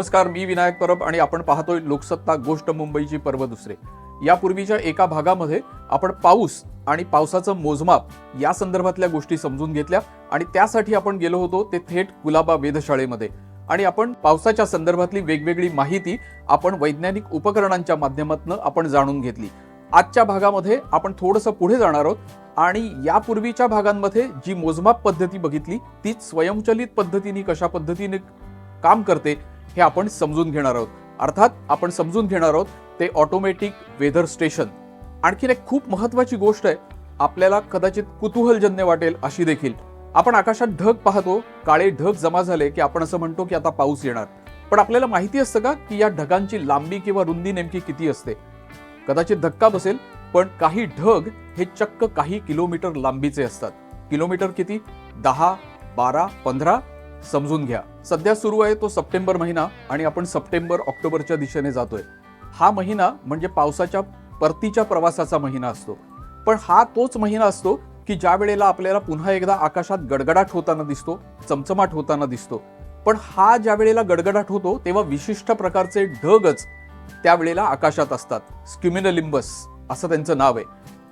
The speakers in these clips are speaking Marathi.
नमस्कार मी विनायक परब आणि आपण पाहतोय लोकसत्ता गोष्ट मुंबईची पर्व दुसरे. यापूर्वीच्या एका भागामध्ये आपण पाऊस आणि पावसाचं मोजमाप या संदर्भातल्या गोष्टी समजून घेतल्या आणि त्यासाठी आपण गेलो होतो ते थेट गुलाबा वेधशाळेमध्ये. आणि आपण पावसाच्या संदर्भातली वेगवेगळी माहिती आपण वैज्ञानिक उपकरणांच्या माध्यमातून आपण जाणून घेतली. आजच्या भागामध्ये आपण थोडंसं पुढे जाणार आहोत आणि यापूर्वीच्या भागांमध्ये जी मोजमाप पद्धती बघितली ती स्वयंचलित पद्धतीने कशा पद्धतीने काम करते हे आपण समजून घेणार आहोत. अर्थात आपण समजून घेणार आहोत ते ऑटोमॅटिक वेदर स्टेशन आणखीन एक खूप महत्वाची गोष्ट आहे आपल्याला कदाचित कुतूहलजन्य वाटेल अशी देखील. आपण आकाशात ढग पाहतो काळे ढग जमा झाले की आपण असं म्हणतो की आता पाऊस येणार. पण आपल्याला माहिती असतं का की या ढगांची लांबी किंवा रुंदी नेमकी किती असते? कदाचित धक्का बसेल पण काही ढग हे चक्क काही किलोमीटर लांबीचे असतात. किलोमीटर किती? दहा बारा पंधरा समजून घ्या. सध्या सुरू आहे तो सप्टेंबर महिना आणि आपण सप्टेंबर ऑक्टोबरच्या दिशेने जातोय. हा महिना म्हणजे पावसाच्या परतीच्या प्रवासाचा महिना असतो. पण हा तोच महिना असतो की ज्या वेळेला आपल्याला पुन्हा एकदा आकाशात गडगडाट होताना दिसतो चमचमाट होताना दिसतो. पण हा ज्या वेळेला गडगडाट होतो तेव्हा विशिष्ट प्रकारचे ढगच त्यावेळेला आकाशात असतात. स्क्युमिनलिंबस असं त्यांचं नाव आहे.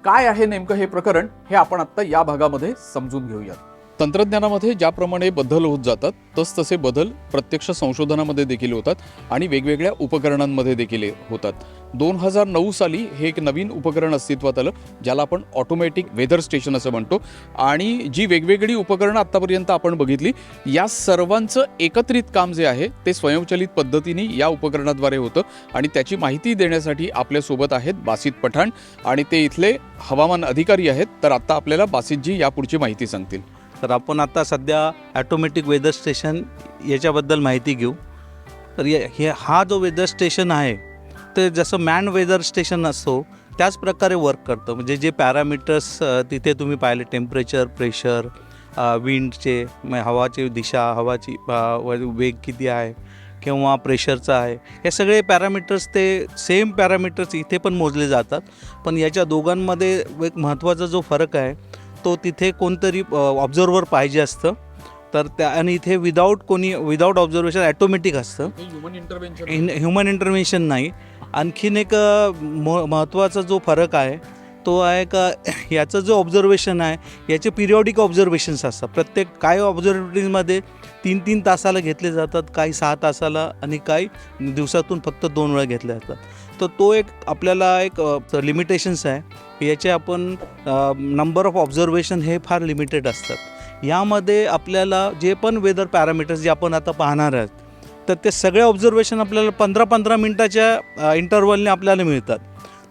काय आहे नेमकं हे प्रकरण हे आपण आता या भागामध्ये समजून घेऊयात. तंत्रज्ञानामध्ये ज्याप्रमाणे बदल होत जातात तस तसे बदल प्रत्यक्ष संशोधनामध्ये देखील होतात आणि वेगवेगळ्या उपकरणांमध्ये देखील होतात. दोन हजार नऊ साली हे एक नवीन उपकरण अस्तित्वात आलं ज्याला आपण ऑटोमॅटिक वेदर स्टेशन असं म्हणतो. आणि जी वेगवेगळी उपकरणं आत्तापर्यंत आपण बघितली या सर्वांचं एकत्रित काम जे आहे ते स्वयंचलित पद्धतीने या उपकरणाद्वारे होतं. आणि त्याची माहिती देण्यासाठी आपल्यासोबत आहेत बासित पठाण. आणि ते इथले हवामान अधिकारी आहेत तर आत्ता आपल्याला बासितजी यापुढची माहिती सांगतील. तर आपण आता सध्या ॲटोमॅटिक वेदर स्टेशन याच्याबद्दल माहिती घेऊ. तर हे हा जो वेदर स्टेशन आहे ते जसं मॅन वेदर स्टेशन असतो त्याच प्रकारे वर्क करतं. म्हणजे जे पॅरामीटर्स तिथे तुम्ही पाहिले टेम्परेचर प्रेशर विंडचे हवाची दिशा हवाची वेग किती आहे किंवा प्रेशरचा आहे हे सगळे पॅरामीटर्स ते सेम पॅरामीटर्स इथे पण मोजले जातात. पण याच्या दोघांमध्ये एक महत्त्वाचा जो फरक आहे तो तिथे कोणतरी ऑब्झर्वर पाहिजे असतं. तर त्या आणि इथे विदाऊट कोणी विदाऊट ऑब्झर्वेशन ॲटोमॅटिक असतं. Human intervention in human intervention नाही. आणखीन एक म महत्त्वाचा जो फरक आहे तो आहे का याचं जो ऑब्झर्वेशन आहे याचे पिरियॉडिक ऑब्झर्वेशन्स असतात. प्रत्येक काही ऑब्झर्वेटरीजमध्ये तीन तीन तासाला घेतले जातात काही सहा तासाला आणि काही दिवसातून फक्त दोन वेळा घेतले जातात. तर तो एक आपल्याला एक लिमिटेशन्स आहे. याचे आपण नंबर ऑफ ऑब्झर्वेशन हे फार लिमिटेड असतात. यामध्ये आपल्याला जे पण वेदर पॅरामीटर्स जे आपण आता पाहणार आहोत तर ते सगळे ऑब्झर्वेशन आपल्याला पंधरा पंधरा मिनटाच्या इंटरवलने आपल्याला मिळतात.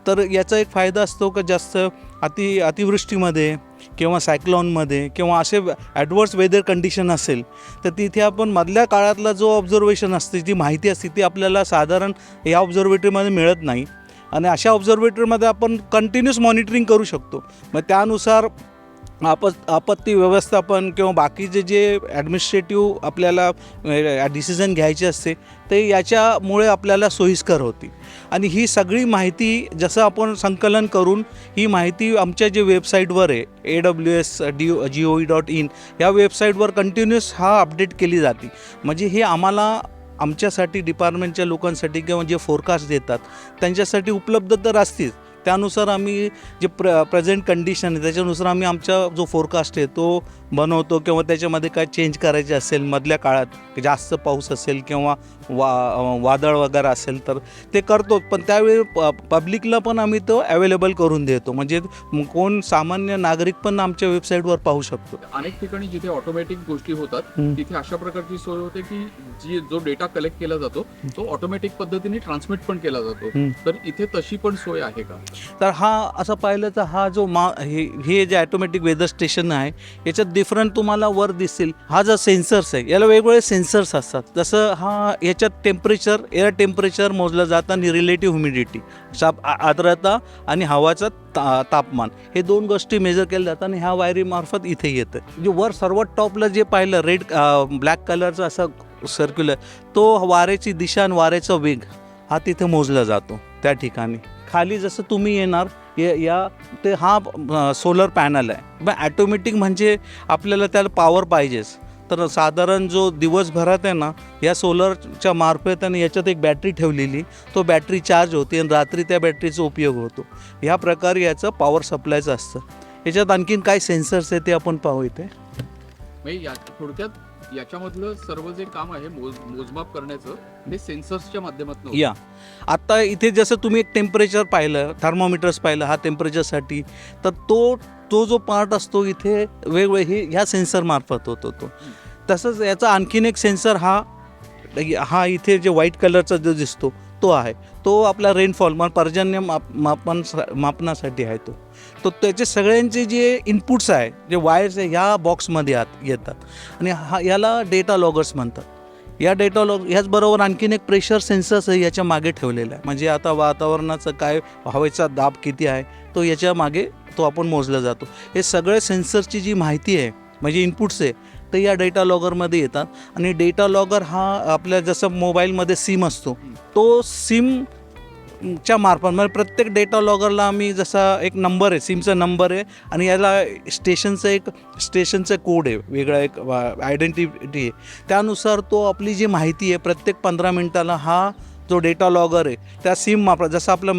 तर याचा एक फायदा असतो का जास्त अति अतिवृष्टीमध्ये किंवा सायक्लॉनमध्ये किंवा असे ॲडवर्स वेदर कंडिशन असेल तर तिथे आपण मधल्या काळातला जो ऑब्झर्वेशन असते जी माहिती असते ती आपल्याला साधारण या ऑब्झर्वेटरीमध्ये मिळत नाही. आणि अशा ऑब्झर्वेटरीमध्ये आपण कंटिन्युअस मॉनिटरिंग करू शकतो. मग त्यानुसार आप आपत्ती व्यवस्थापन किंवा बाकीचे जे ॲडमिनिस्ट्रेटिव्ह आपल्याला डिसिजन घ्यायचे असते ते याच्यामुळे आपल्याला सोयीस्कर होती. आणि ही सगळी माहिती जसं आपण संकलन करून ही माहिती आमच्या जे वेबसाईटवर आहे A W S D G O E dot in या वेबसाईटवर कंटिन्युअस हा अपडेट केली जाते. म्हणजे हे आम्हाला आमच्यासाठी डिपार्टमेंटच्या लोकांसाठी किंवा जे फोरकास्ट देतात त्यांच्यासाठी उपलब्ध तर असतीच त्यानुसार आम्ही जे प्र प्रेझेंट कंडिशन आहे त्याच्यानुसार आम्ही आमचा जो फोरकास्ट आहे तो बनवतो किंवा त्याच्यामध्ये काय चेंज करायचे असेल मधल्या काळात जास्त पाऊस असेल किंवा वा वादळ वगैरे असेल तर ते करतो पण त्यावेळी प पब्लिकला पण आम्ही तो अवेलेबल करून देतो. म्हणजे कोण सामान्य नागरिक पण आमच्या वेबसाईटवर पाहू शकतो. अनेक ठिकाणी जिथे ऑटोमॅटिक गोष्टी होतात. तिथे अशा प्रकारची सोय होते की जी जो डेटा कलेक्ट केला जातो तो ऑटोमॅटिक पद्धतीने ट्रान्समिट पण केला जातो. तर इथे तशी पण सोय आहे का? तर हा असं पाहिलं तर हा जो मा हे जे ॲटोमॅटिक वेदर स्टेशन आहे याच्यात डिफरंट तुम्हाला वर दिसतील हा जो सेन्सर्स आहे याला वेगवेगळे सेन्सर्स असतात. जसं हा याच्यात टेम्परेचर एअर टेम्परेचर मोजलं जातं आणि रिलेटिव्ह ह्युमिडिटी साप आर्द्रता आणि हवाचं ता तापमान. हे दोन गोष्टी मेजर केल्या जातात आणि ह्या वायरीमार्फत इथे येतं. म्हणजे वर सर्वात टॉपला जे पाहिलं रेड ब्लॅक कलरचं असं सर्क्युलर तो वाऱ्याची दिशा आणि वाऱ्याचा वेग हा तिथे मोजला जातो त्या ठिकाणी. खाली जसं तुम्ही येणार या या ते हा सोलर पॅनल आहे. मग ॲटोमॅटिक म्हणजे आपल्याला त्याला पॉवर पाहिजेच. तर साधारण जो दिवसभरात आहे ना या सोलरच्या मार्फत आणि याच्यात एक बॅटरी ठेवलेली तो बॅटरी चार्ज होते आणि रात्री त्या बॅटरीचा उपयोग होतो. ह्या प्रकारे याचं पॉवर सप्लायचं असतं. याच्यात आणखीन काय सेन्सर्स आहे ते आपण पाहू इथे. या थोडक्यात याच्यामधलं सर्व जे काम आहे मोज मोजमाप करण्याचं ते सेन्सर्सच्या माध्यमातून. या. आत्ता इथे जसं तुम्ही एक टेम्परेचर पाहिलं थर्मोमीटर्स पाहिलं हा टेम्परेचरसाठी तर तो तो जो पार्ट असतो इथे वेगवेगळे हे ह्या सेन्सरमार्फत होतो तो. तसंच याचा आणखीन एक सेन्सर हा हा इथे जे व्हाईट कलरचा जो दिसतो तो आहे. तो आपला रेनफॉल मग पर्जन्य माप मापन मापनासाठी आहे तो. तो त्याचे सगळ्यांचे जे इनपुट्स आहे जे वायर्स आहे ह्या बॉक्समध्ये आत येतात. आणि हा याला डेटा लॉगर्स म्हणतात. या डेटॉलॉग ह्याचबरोबर आणखीन एक प्रेशर सेन्सर्स आहे याच्या मागे ठेवलेला आहे. म्हणजे आता वातावरणाचं काय हवेचा दाब किती आहे तो याच्या मागे तो आपण मोजला जातो. हे सगळे सेन्सरची जी माहिती आहे म्हणजे इनपुट्स आहे ते या डेटा लॉगरमध्ये येतात. आणि डेटा लॉगर हा आपल्या जसं मोबाईलमध्ये सिम असतो तो सिम च्या मार्फत म्हणजे प्रत्येक डेटा लॉगरला आम्ही जसा एक नंबर आहे सिमचा नंबर आहे आणि याला स्टेशनचं एक स्टेशनचं कोड आहे वेगळा एक आयडेंटिटी आहे. त्यानुसार तो आपली जी माहिती आहे प्रत्येक पंधरा मिनटाला हा जो डेटा लॉगर आहे त्या सिम मार्फत जसं आपला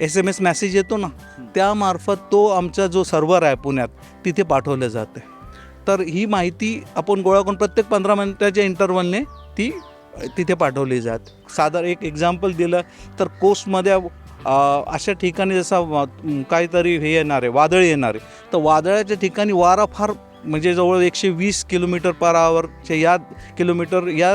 एस एम एस मेसेज येतो ना त्यामार्फत तो आमचा जो सर्व्हर आहे पुण्यात तिथे पाठवलं जाते तर ही माहिती आपण गोळा करून प्रत्येक पंधरा मिनिटाच्या इंटरवलने ती तिथे पाठवली जात. साधारण एक एक्झाम्पल दिलं तर कोस्टमध्ये अशा ठिकाणी जसा काहीतरी हे येणार आहे वादळ येणार आहे तर वादळाच्या ठिकाणी वारा फार म्हणजे जवळ एकशे वीस किलोमीटर पर आवरच्या या किलोमीटर या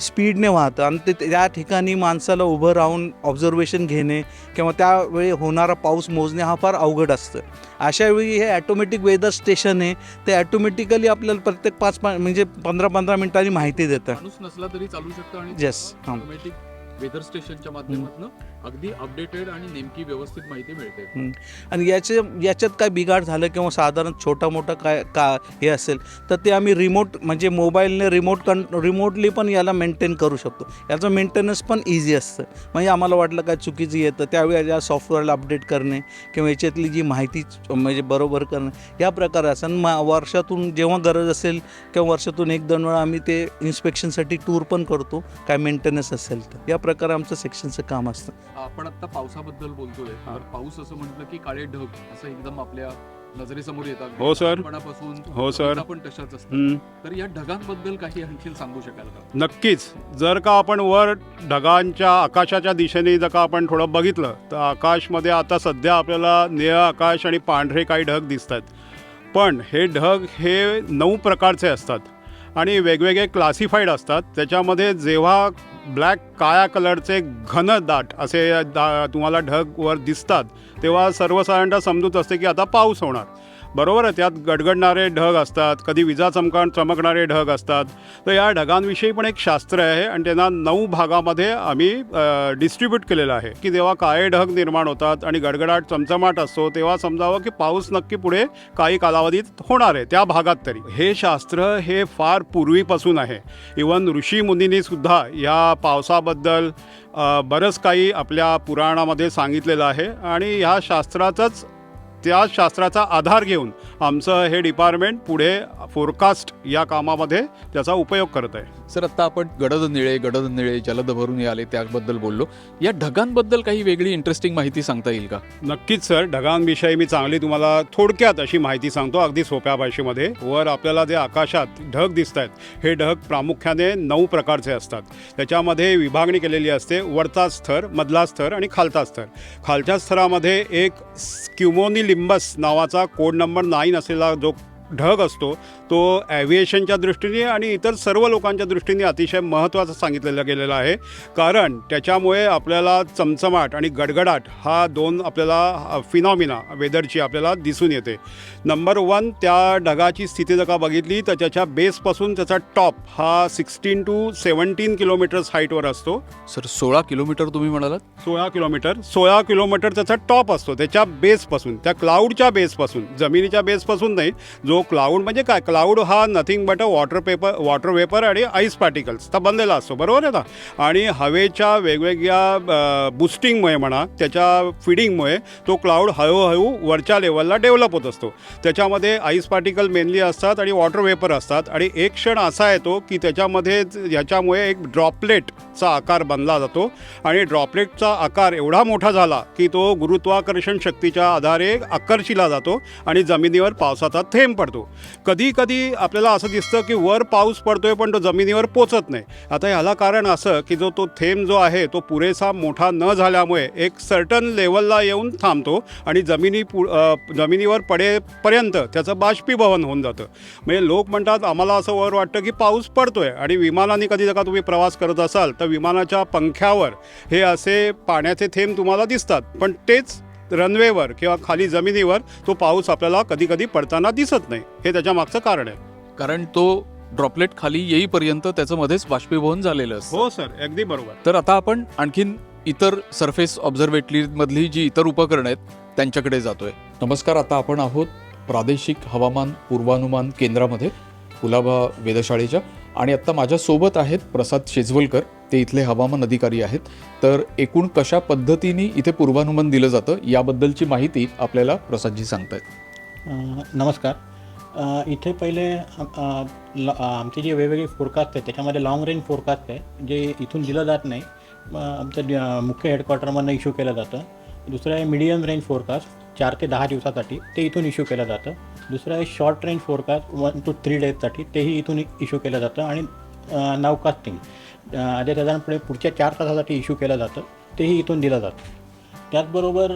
स्पीडने वाहतं आणि ते त्या ठिकाणी माणसाला उभं राहून ऑब्झर्वेशन घेणे किंवा त्यावेळी होणारा पाऊस मोजणे हा फार अवघड असतं. अशावेळी हे ॲटोमॅटिक वेदर स्टेशन आहे. ते ॲटोमॅटिकली आपल्याला प्रत्येक पाच पा म्हणजे पंधरा पंधरा मिनिटांनी माहिती देतं. नसला तरी चालू शकतं आणि Yes, हां. ऑटोमॅटिक वेदर स्टेशनच्या माध्यमातून अगदी अपडेटेड आणि नेमकी व्यवस्थित माहिती मिळते. आणि याचे याच्यात काय बिघाड झालं किंवा साधारण छोटा मोठा काय का हे असेल तर ते आम्ही रिमोट म्हणजे मोबाईलने रिमोट कं रिमोटली पण याला मेंटेन करू शकतो. याचं मेंटेनन्स पण इझी असतं. म्हणजे आम्हाला वाटलं काय चुकीचं येतं. त्यावेळी या सॉफ्टवेअरला अपडेट करणे किंवा याच्यातली जी माहिती म्हणजे बरोबर करणे या प्रकारे असं. आणि मा वर्षातून जेव्हा गरज असेल किंवा वर्षातून एक दोन वेळा आम्ही ते इन्स्पेक्शनसाठी टूर पण करतो काय मेंटेनन्स असेल तर. या प्रकारे आमचं सेक्शनचं काम असतं. आपण आता पावसाबद्दल बोलतोय हा. तर पाऊस असं म्हटलं की काळे ढग असं एकदम आपल्या नजरेसमोर येतात हो, सर. पासून हो, सर. पण तशाच असतात हम्म. तर या ढगांबद्दल काही आणखी सांगू शकाल का नक्कीच जर का आपण वर ढगांच्या आकाशाच्या दिशेने जर का आपण थोडं बघितलं तर आकाशमध्ये आता सध्या आपल्याला निळं आकाश आणि पांढरे काही ढग दिसत आहेत पण हे ढग हे नऊ प्रकारचे असतात आणि वेगवेगळे क्लासिफाईड असतात त्याच्यामध्ये जेव्हा ब्लॅक काळ्या कलरचे घन दाट असे दा तुम्हाला ढग वर दिसतात तेव्हा सर्वसाधारणतः समजूत असते की आता पाऊस होणार. बरोबर आहे त्यात गडगडणारे ढग असतात कधी विजा चमका चमकणारे ढग असतात. तर या ढगांविषयी पण एक शास्त्र आहे आणि त्यांना नऊ भागामध्ये आम्ही डिस्ट्रीब्यूट केलेलं आहे की जेव्हा काळे ढग निर्माण होतात आणि गडगडाट चमचमाट असतो तेव्हा समजावं की पाऊस नक्की पुढे काही कालावधीत होणार आहे त्या भागात तरी. हे शास्त्र हे फार पूर्वीपासून आहे. इवन ऋषी मुनींनी सुद्धा या पावसाबद्दल बरंच काही आपल्या पुराणामध्ये सांगितलेलं आहे आणि ह्या शास्त्राचंच त्या शास्त्राचा आधार घेऊन आमचं हे डिपार्टमेंट पुढे फोरकास्ट या कामामध्ये त्याचा उपयोग करत आहे. सर आता आपण गडद निळे गडद निळे जलद भरून आले त्याबद्दल बोललो. या ढगांबद्दल काही वेगळी इंटरेस्टिंग माहिती सांगता येईल का? नक्कीच सर. ढगांविषयी मी चांगली तुम्हाला थोडक्यात अशी माहिती सांगतो अगदी सोप्या भाषेमध्ये. वर आपल्याला जे आकाशात ढग दिसत आहेत हे ढग प्रामुख्याने नऊ प्रकारचे असतात. त्याच्यामध्ये विभागणी केलेली असते वरचा स्तर मधला स्तर आणि खालचा स्तर. खालच्या स्तरामध्ये एक स्क्युमोनी लिंबस नावाचा कोड नंबर नाईन असलेला जो ढग असतो तो ॲव्हिएशनच्या दृष्टीने आणि इतर सर्व लोकांच्या दृष्टीने अतिशय महत्त्वाचं सांगितलेलं गेलेलं आहे. कारण त्याच्यामुळे आपल्याला चमचमाट आणि गडगडाट हा दोन आपल्याला फिनॉमिना वेदरची आपल्याला दिसून येते. नंबर वन त्या ढगाची स्थिती जर का बघितली तर त्याच्या बेसपासून त्याचा टॉप हा सिक्स्टीन टू सेवन्टीन किलोमीटर्स हाईटवर असतो. सर सोळा किलोमीटर तुम्ही म्हणालात? सोळा किलोमीटर सोळा किलोमीटर त्याचा टॉप असतो त्याच्या बेसपासून त्या क्लाउडच्या बेसपासून जमिनीच्या बेसपासून नाही जो तो क्लाऊड म्हणजे काय? क्लाऊड हा nothing but a water paper water vapour आणि आईस पार्टिकल्स तर बनलेला असतो. बरोबर आहे ना? आणि हवेच्या वेगवेगळ्या बुस्टिंगमुळे म्हणा त्याच्या फिडिंगमुळे तो क्लाऊड हळूहळू वरच्या लेवलला डेव्हलप होत असतो. त्याच्यामध्ये आईस पार्टिकल मेनली असतात आणि वॉटर वेपर असतात. आणि एक क्षण असा येतो की त्याच्यामध्ये याच्यामुळे एक ड्रॉपलेटचा आकार बनला जातो. आणि ड्रॉपलेटचा आकार एवढा मोठा झाला की तो गुरुत्वाकर्षण शक्तीच्या आधारे आकर्षिला जातो आणि जमिनीवर पावसाचा थेंब पडतो. पडतो. कधी कधी आपल्याला असं दिसतं की वर पाऊस पडतोय पण तो जमिनीवर पोचत नाही. आता ह्याला कारण असं की जो तो थेंब जो आहे तो पुरेसा मोठा न झाल्यामुळे एक सर्टन लेवलला येऊन थांबतो आणि जमिनी पु जमिनीवर पडेपर्यंत त्याचं बाष्पीभवन होऊन जातं. म्हणजे लोक म्हणतात आम्हाला असं वर वाटतं की पाऊस पडतोय. आणि विमानाने कधी जर का तुम्ही प्रवास करत असाल तर विमानाच्या पंख्यावर हे असे पाण्याचे थेंब तुम्हाला दिसतात. पण तेच रनवेवर किंवा खाली जमिनीवर तो पाऊस आपल्याला कधी कधी पडताना दिसत नाही. हे त्याच्या मागचं कारण आहे. कारण तो ड्रॉपलेट खाली येईपर्यंत त्याचं मध्येच बाष्पीभवन झालेलं असतं. हो सर. अगदी बरोबर. तर आता आपण आणखीन इतर सरफेस ऑब्झर्वेटरी मधली जी इतर उपकरणं आहेत त्यांच्याकडे जातोय. नमस्कार. आता आपण आहोत प्रादेशिक हवामान पूर्वानुमान केंद्रामध्ये कुलाबा वेधशाळेच्या. आणि आत्ता माझ्या सोबत आहेत प्रसाद शेजवलकर. ते इथले हवामान अधिकारी आहेत. तर एकूण कशा पद्धतीने इथे पूर्वानुमान दिलं जातं याबद्दलची माहिती आपल्याला प्रसादजी सांगतायत. अ, नमस्कार. इथे पहिले अ, आमचे जे वेगवेगळे फोरकास्ट आहेत त्याच्यामध्ये लाँग रेंज फोरकास्ट आहे जे इथून दिलं जात नाही. आमचं मुख्य हेडक्वार्टरमधनं इश्यू केलं जातं. दुसरं आहे मीडियम रेंज फोरकास्ट चार ते दहा दिवसासाठी ते इथून इश्यू केलं जातं. दुसरं आहे short range forecast one two three डेजसाठी तेही इथून इश्यू केलं जातं. आणि नावकास्टिंग. साधारणपणे पुढच्या चार तासासाठी इश्यू केलं जातं. तेही इथून दिलं जातं. त्याचबरोबर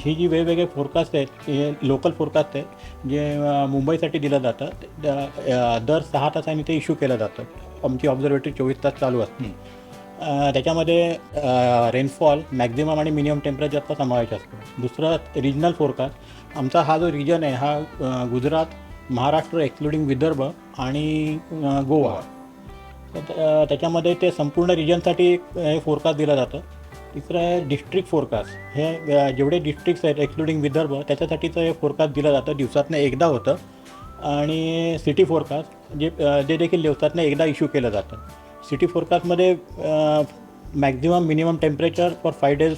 ही जी वेगवेगळे फोरकास्ट आहेत हे लोकल फोरकास्ट आहे जे मुंबईसाठी दिलं जातं दर सहा तासांनी ते इश्यू केलं जातं. आमची ऑब्झर्वेटरी चोवीस तास चालू असते. त्याच्यामध्ये रेनफॉल मॅक्झिमम आणि मिनिमम टेम्परेचरचा समावेश असतो. दुसरं रिजनल फोरकास्ट आमचा हा जो रिजन आहे हा गुजरात महाराष्ट्र एक्सक्लुडिंग विदर्भ आणि गोवा. तर त्याच्यामध्ये ते संपूर्ण रिजनसाठी हे फोरकास्ट दिलं जातं. तिसरं आहे डिस्ट्रिक्ट फोरकास्ट हे जेवढे डिस्ट्रिक्ट्स आहेत एक्सक्लुडिंग विदर्भ त्याच्यासाठीचं हे फोरकास्ट दिलं जातं. दिवसातनं एकदा होतं. आणि सिटी फोरकास्ट जे जे देखील दिवसातनं एकदा इश्यू केलं जातं. City फोरकास्टमध्ये maximum minimum temperature for five days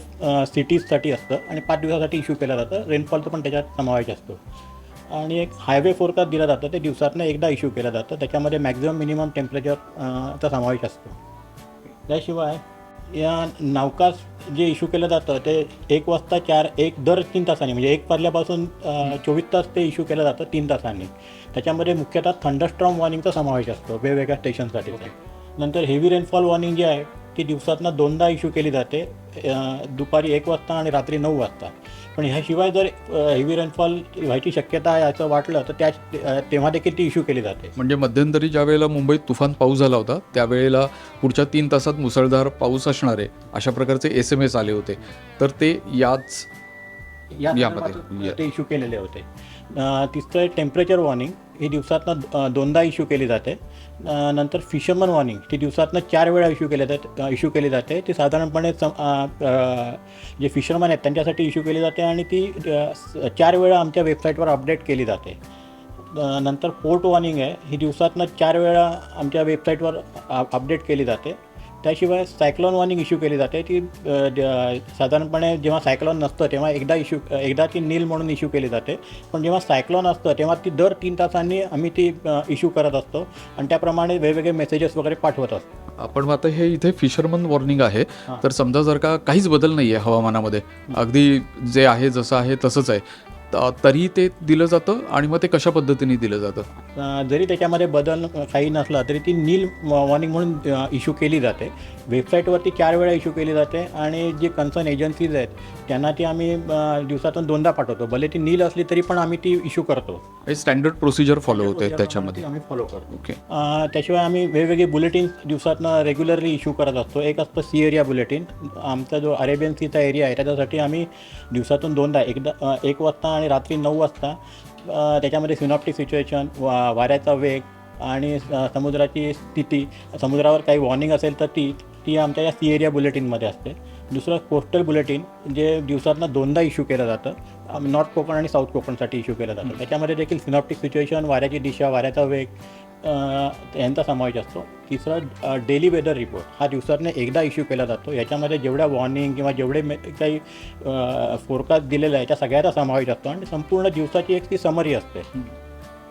सिटीजसाठी असतं. आणि पाच दिवसासाठी इश्यू केलं जातं. रेनफॉलचं पण त्याच्यात समावेश असतो. आणि एक हायवे फोरकास्ट दिलं जातं ते दिवसातनं एकदा इश्यू केलं जातं. त्याच्यामध्ये मॅक्झिमम मिनिमम टेम्परेचर चा समावेश असतो. त्याशिवाय या नावकास जे इश्यू केलं जातं ते एक वाजता चार एक दर तीन तासांनी म्हणजे एक वाजल्यापासून चोवीस तास ते इश्यू केलं जातं तीन तासांनी. त्याच्यामध्ये मुख्यतः थंडरस्ट्रॉम वॉर्निंगचा समावेश असतो वेगवेगळ्या स्टेशनसाठी नंतर हेवी रेनफॉल वॉर्निंग जी आहे ती दिवसातनं दोनदा इश्यू केली जाते दुपारी एक वाजता आणि रात्री नऊ वाजता. पण ह्याशिवाय जर हेवी रेनफॉल व्हायची शक्यता आहे असं वाटलं तर त्या तेव्हा देखील ती इश्यू केली जाते. म्हणजे मध्यंतरी ज्या वेळेला मुंबईत तुफान पाऊस झाला होता त्यावेळेला पुढच्या तीन तासात मुसळधार पाऊस असणार आहे अशा प्रकारचे एस एम एस आले होते. तर ते याच या यामध्ये, ते इश्यू केलेले होते. तिसरं आहे टेम्परेचर वॉर्निंग ही दिवसातनं दोनदा इश्यू केली जाते. नंतर फिशरमन वॉर्निंग ती दिवसातनं चार वेळा इश्यू केले जाते इश्यू केली जाते. ती साधारणपणे सम जे फिशरमन आहेत त्यांच्यासाठी इश्यू केली जाते आणि ती चार वेळा आमच्या वेबसाईटवर अपडेट केली जाते. नंतर पोर्ट वॉर्निंग आहे ही दिवसातनं चार वेळा आमच्या वेबसाईटवर अपडेट केली जाते. त्याशिवाय सायक्लॉन वॉर्निंग इश्यू केली जाते. ती साधारणपणे जेव्हा सायक्लॉन नसतं तेव्हा एकदा इश्यू एकदा ती नील म्हणून इश्यू केली जाते. पण जेव्हा सायक्लॉन असतं तेव्हा ती दर तीन तासांनी आम्ही ती इश्यू करत असतो. आणि त्याप्रमाणे वेगवेगळे मेसेजेस वगैरे पाठवत असतो. आपण मग आता हे इथे फिशरमन वॉर्निंग आहे. तर समजा जर का काहीच बदल नाही आहे हवामानामध्ये अगदी जे आहे जसं आहे तसंच आहे. तरी ते दिलं जातं आणि मग ते कशा पद्धतीने दिलं जातं? जरी त्याच्यामध्ये बदल काही नसला तरी ती नील वॉर्निंग म्हणून इश्यू केली जाते. वेबसाईटवरती चार वेळा इश्यू केली जाते आणि जी कन्सर्न एजन्सीज आहेत त्यांना ती आम्ही दिवसातून दोनदा पाठवतो. भले ती नील असली तरी पण आम्ही ती इश्यू करतो. हे स्टँडर्ड प्रोसिजर फॉलो होते त्याच्यामध्ये. आम्ही फॉलो करतो. ओके त्याशिवाय आम्ही वेगवेगळे बुलेटिन दिवसातनं रेग्युलरली इश्यू करत असतो. एक असतं सी एरिया बुलेटिन आमचा जो अरेबियन सीचा एरिया आहे त्याच्यासाठी आम्ही दिवसातून दोनदा एकदा एक वाजता आणि रात्री नऊ वाजता त्याच्यामध्ये सिनॉप्टिक सिच्युएशन वा वाऱ्याचा वेग आणि समुद्राची स्थिती. समुद्रावर काही वॉर्निंग असेल तर ती ती आमच्या या सी एरिया बुलेटिनमध्ये असते. दुसरं कोस्टल बुलेटिन जे दिवसातनं दोनदा इश्यू केलं जातं नॉर्थ कोकण आणि साऊथ कोकणसाठी इश्यू केला जातो. त्याच्यामध्ये देखील सिनॉप्टिक सिच्युएशन वाऱ्याची दिशा वाऱ्याचा वेग यांचा समावेश असतो. तिसरा डेली वेदर रिपोर्ट हा दिवसातनं एकदा इश्यू केला जातो. याच्यामध्ये जेवढ्या वॉर्निंग किंवा जेवढे मे- काही फोरकास्ट दिलेला आहे त्या सगळ्याचा समावेश असतो. आणि संपूर्ण दिवसाची एक ती समरी असते.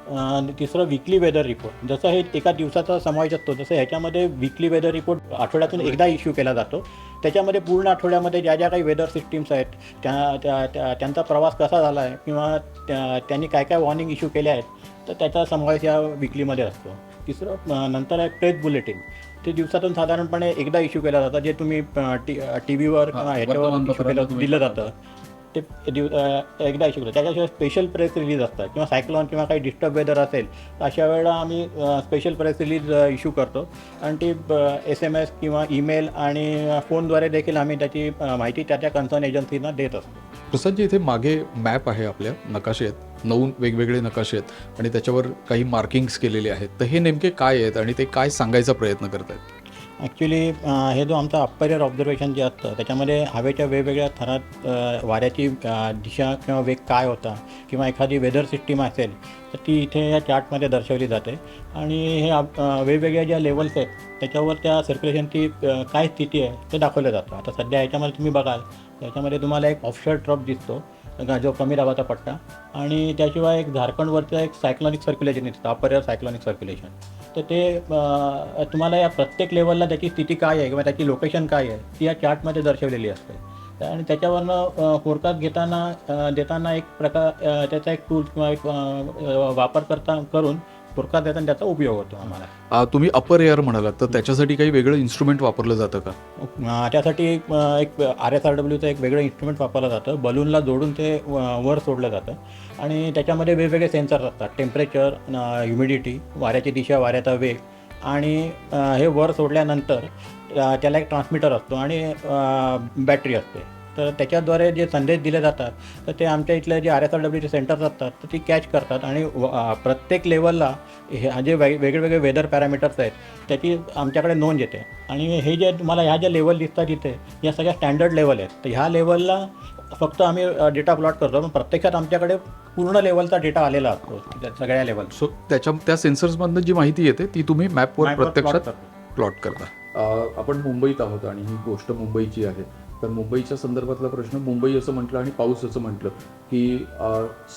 आणि तिसरं विकली वेदर रिपोर्ट जसं हे एका दिवसाचा समावेश असतो तसं ह्याच्यामध्ये विकली वेदर रिपोर्ट आठवड्यातून एकदा इश्यू केला जातो. त्याच्यामध्ये पूर्ण आठवड्यामध्ये ज्या ज्या काही वेदर सिस्टीम्स आहेत त्या त्या त्या- त्यांचा प्रवास कसा झाला आहे किंवा त्या त्यांनी काय काय वॉर्निंग इश्यू केल्या आहेत तर त्याचा समावेश या विकलीमध्ये असतो. तिसरं नंतर आहे प्रेस बुलेटिन ते दिवसातून साधारणपणे एकदा इश्यू केलं जातं जे तुम्ही टी व्हीवर किंवा ह्याच्यावर केलं दिलं जातं. ते दिव एकदा इश्यू करतो त्याच्याशिवाय स्पेशल प्रेस रिलीज असतात. किंवा सायक्लॉन किंवा काही डिस्टर्ब वेदर असेल तर अशा वेळेला आम्ही स्पेशल प्रेस रिलीज इश्यू करतो. Uh, आणि uh, ती एस एम एस किंवा ईमेल आणि फोनद्वारे देखील आम्ही त्याची uh, माहिती त्या त्या कन्सर्न एजन्सींना देत असतो. प्रसादजी इथे मागे मॅप आहे आपल्या नकाशे आहेत. नऊ वेगवेगळे नकाशे आहेत. आणि त्याच्यावर काही मार्किंग्स केलेले आहेत. तर हे नेमके काय आहेत आणि ते काय सांगायचा प्रयत्न करत आहेत ॲक्च्युली हे जो आमचा अप्परियर ऑब्झर्वेशन जे असतं त्याच्यामध्ये हवेच्या वेगवेगळ्या थरात वाऱ्याची दिशा किंवा वेग काय होता किंवा एखादी वेदर सिस्टीम असेल तर ती इथे या चार्टमध्ये दर्शवली जाते. आणि हे आप- वेगवेगळ्या ज्या लेवल्स आहेत त्याच्यावर त्या सर्क्युलेशनची काय स्थिती आहे ते दाखवलं जातं. आता सध्या याच्यामध्ये तुम्ही बघाल त्याच्यामध्ये तुम्हाला एक ऑफशोर ट्रप दिसतो. जो कमी दाबाचा पट्टा आणि त्याशिवाय एक झारखंडवरचं एक सायक्लॉनिक सर्क्युलेशन येतं अप्परियर सायक्लॉनिक सर्क्युलेशन तर ते तुम्हाला या प्रत्येक लेवलला त्याची स्थिती काय आहे किंवा त्याची लोकेशन काय आहे ती या चार्टमध्ये दर्शवलेली असते. आणि त्याच्यावरनं फोरकास्ट घेताना देताना एक प्रकार त्याचा एक टूल किंवा एक वापर करता करून फोरकास्ट देताना त्याचा उपयोग होतो आम्हाला. आ, तुम्ही अपर एअर म्हणालात तर त्याच्यासाठी काही वेगळं इन्स्ट्रुमेंट वापरलं जातं का? अ, त्यासाठी एक अ, एक आर एस आर डब्ल्यूचं एक वेगळं इन्स्ट्रुमेंट वापरलं जातं. बलूनला जोडून ते वर सोडलं जातं. आणि त्याच्यामध्ये वेगवेगळे सेन्सर्स असतात. टेम्परेचर ह्युमिडिटी वाऱ्याची दिशा वाऱ्याचा वेग. आणि अ, हे वर सोडल्यानंतर अ, त्याला एक ट्रान्समीटर असतो आणि बॅटरी असते. तर त्याच्याद्वारे जे संदेश दिले जातात तर ते आमच्या इथले जे आर एस आर डब्ल्यूचे सेंटर्स असतात तर ती कॅच करतात. आणि प्रत्येक लेवलला हे जे वेग वेगवेगळे वेदर पॅरामीटर्स आहेत त्याची आमच्याकडे नोंद येते. आणि हे जे तुम्हाला ह्या ज्या लेवल दिसतात इथे या सगळ्या स्टँडर्ड लेवल आहेत. तर ह्या लेवलला फक्त आम्ही डेटा प्लॉट करतो पण प्रत्यक्षात आमच्याकडे पूर्ण लेवलचा डेटा आलेला असतो त्या सगळ्या लेवल सो त्याच्या त्या सेन्सर्समधनं जी माहिती येते ती तुम्ही मॅपवर प्रत्यक्षात प्लॉट करता. आपण मुंबईत आहोत आणि ही गोष्ट मुंबईची आहे. तर मुंबईच्या संदर्भातला प्रश्न मुंबई असं म्हटलं आणि पाऊस असं म्हटलं की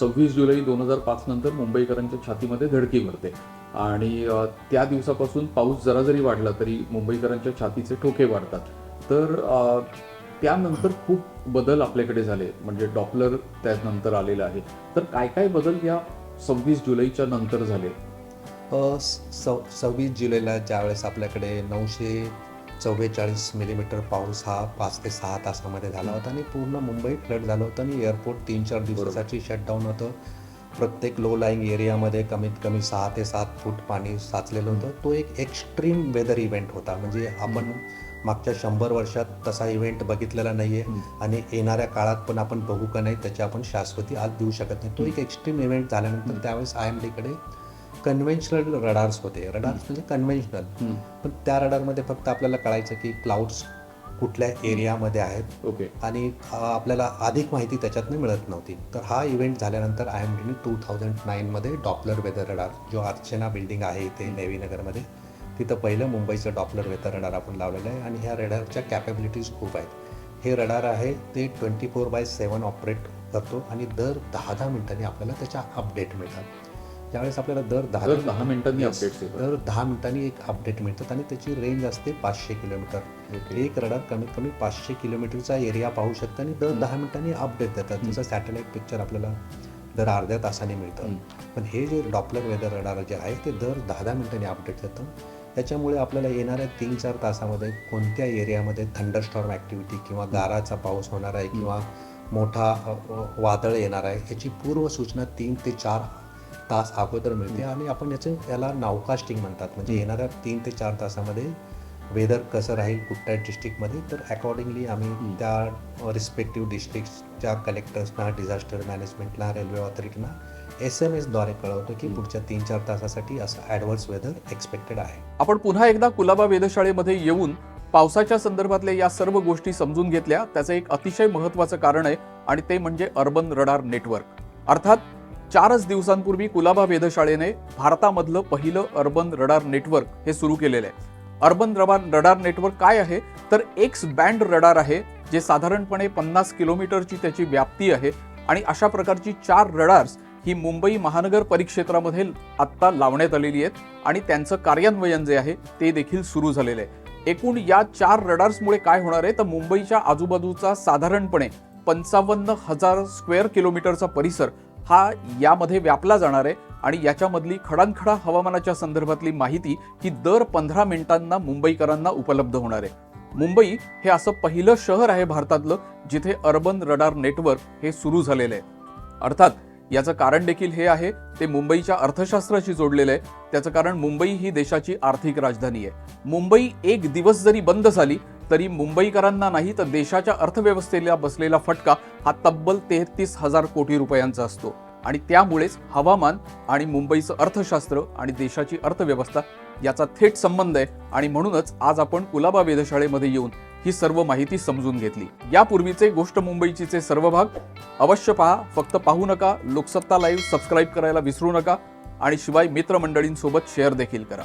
सव्वीस जुलै दोन हजार पाच नंतर मुंबईकरांच्या छातीमध्ये धडकी भरते. आणि त्या दिवसापासून पाऊस जरा जरी वाढला तरी मुंबईकरांच्या छातीचे ठोके वाढतात. तर त्यानंतर खूप बदल आपल्याकडे झाले. म्हणजे डॉपलर त्यानंतर आलेलं आहे. तर काय काय बदल या सव्वीस जुलैच्या नंतर झाले? सव्वीस जुलैला ज्यावेळेस आपल्याकडे नऊशे चव्वेचाळीस मिलीमीटर पाऊस हा पाच ते सहा तासामध्ये झाला होता आणि पूर्ण मुंबई फ्लड झालं होतं आणि एअरपोर्ट तीन चार दिवसासाठी शटडाऊन होतं. प्रत्येक लो लाईंग एरियामध्ये कमीत कमी सहा ते सात फूट पाणी साचलेलं होतं. तो एक एक्स्ट्रीम वेदर इव्हेंट होता. म्हणजे आपण मागच्या शंभर वर्षात तसा इव्हेंट बघितलेला नाही आहे आणि येणाऱ्या काळात पण आपण बघू का नाही त्याची आपण शाश्वती आज देऊ शकत नाही. तो एक एक्स्ट्रीम इव्हेंट झाल्यानंतर त्यावेळेस आय एम डीकडे कन्व्हेन्शनल रडार्स होते. रडार्स म्हणजे कन्व्हेन्शनल पण त्या रडारमध्ये फक्त आपल्याला कळायचं की क्लाउड्स कुठल्या एरियामध्ये आहेत. ओके. आणि आपल्याला अधिक माहिती त्याच्यातनं मिळत नव्हती. तर हा इव्हेंट झाल्यानंतर आय एम डीने टू थाउजंड नाईनमध्ये डॉपलर वेदर रडार जो अर्चना बिल्डिंग आहे इथे नेवीनगरमध्ये तिथं पहिलं मुंबईचं डॉपलर वेदर रडार आपण लावलेलं आहे. आणि ह्या रडारच्या कॅपेबिलिटीज खूप आहेत. हे रडार आहे ते twenty four by seven operate करतो आणि दर दहा दहा मिनिटांनी आपल्याला त्याच्या अपडेट मिळतात. ज्यावेळेस आपल्याला दर दहा दर दहा मिनिटांनी येतात. दर दहा मिनिटांनी एक अपडेट मिळतात आणि त्याची रेंज असते पाचशे किलोमीटर एक रडार कमीत कमी पाचशे किलोमीटरचा एरिया पाहू शकतं आणि दर दहा मिनिटांनी अपडेट देतात. जसं सॅटेलाईट पिक्चर आपल्याला दर अर्ध्या तासाने मिळतं. पण हे जे डॉपलर वेदर रडार जे आहे ते दर दहा दहा मिनिटांनी अपडेट देतं. त्याच्यामुळे आपल्याला येणाऱ्या तीन चार तासामध्ये कोणत्या एरियामध्ये थंडरस्टॉर्म ॲक्टिव्हिटी किंवा गाराचा पाऊस होणार आहे किंवा मोठा वादळ येणार आहे याची पूर्व सूचना तीन ते चार तास अगोदर मिळते आणि आपण याचं याला नावकास्टिंग म्हणतात. म्हणजे येणाऱ्या तीन ते चार तासामध्ये वेदर कसं राहील कुठल्या डिस्ट्रिक्टमध्ये तर अकॉर्डिंगली आम्ही त्या रिस्पेक्टिव्ह डिस्ट्रिक्टच्या कलेक्टर्सना डिझास्टर मॅनेजमेंटला रेल्वे ऑथॉरिटीना एस एम एसद्वारे कळवतो की पुढच्या तीन चार तासासाठी असं ॲडव्हर्स वेदर एक्सपेक्टेड आहे. आपण पुन्हा एकदा कुलाबा वेधशाळेमध्ये येऊन पावसाच्या संदर्भातल्या या सर्व गोष्टी समजून घेतल्या. त्याचं एक अतिशय महत्त्वाचं कारण आहे आणि ते म्हणजे अर्बन रडार नेटवर्क अर्थात चारच दिवसांपूर्वी कुलाबा वेधशाळेने भारतामधलं पहिलं अर्बन रडार नेटवर्क हे सुरू केलेलं आहे. अर्बन रबार रडार नेटवर्क काय आहे? तर एक्स बँड रडार आहे जे साधारणपणे पन्नास किलोमीटरची त्याची व्याप्ती आहे आणि अशा प्रकारची चार रडार्स ही मुंबई महानगर परिक्षेत्रामध्ये आत्ता लावण्यात आलेली आहेत आणि त्यांचं कार्यान्वयन जे आहे ते देखील सुरू झालेलं आहे. एकूण या चार रडार्समुळे काय होणार आहे? तर मुंबईच्या आजूबाजूचा साधारणपणे पंचावन्न हजार स्क्वेअर किलोमीटरचा परिसर हा यामध्ये व्यापला जाणार आहे आणि याच्यामधली खडानखडा हवामानाच्या संदर्भातली माहिती ही दर पंधरा मिनिटांना मुंबईकरांना उपलब्ध होणार आहे. मुंबई हे असं पहिलं शहर आहे भारतातलं जिथे अर्बन रडार नेटवर्क हे सुरू झालेलं आहे. अर्थात याचं कारण देखील हे आहे ते मुंबईच्या अर्थशास्त्राशी जोडलेलं आहे. त्याचं कारण मुंबई ही देशाची आर्थिक राजधानी आहे. मुंबई एक दिवस जरी बंद झाली तरी मुंबईकरांना नाही तर देशाच्या अर्थव्यवस्थेला बसलेला फटका हा तब्बल तेहतीस हजार कोटी रुपयांचा असतो. आणि त्यामुळेच हवामान आणि मुंबईचं अर्थशास्त्र आणि देशाची अर्थव्यवस्था याचा थेट संबंध आहे. आणि म्हणूनच आज आपण कुलाबा वेधशाळेमध्ये येऊन ही सर्व माहिती समजून घेतली. यापूर्वीचे गोष्ट मुंबईचीचे सर्व भाग अवश्य पहा. फक्त पाहू नका. लोकसत्ता लाईव्ह सबस्क्राईब करायला विसरू नका. आणि शिवाय मित्रमंडळींसोबत शेअर देखील करा.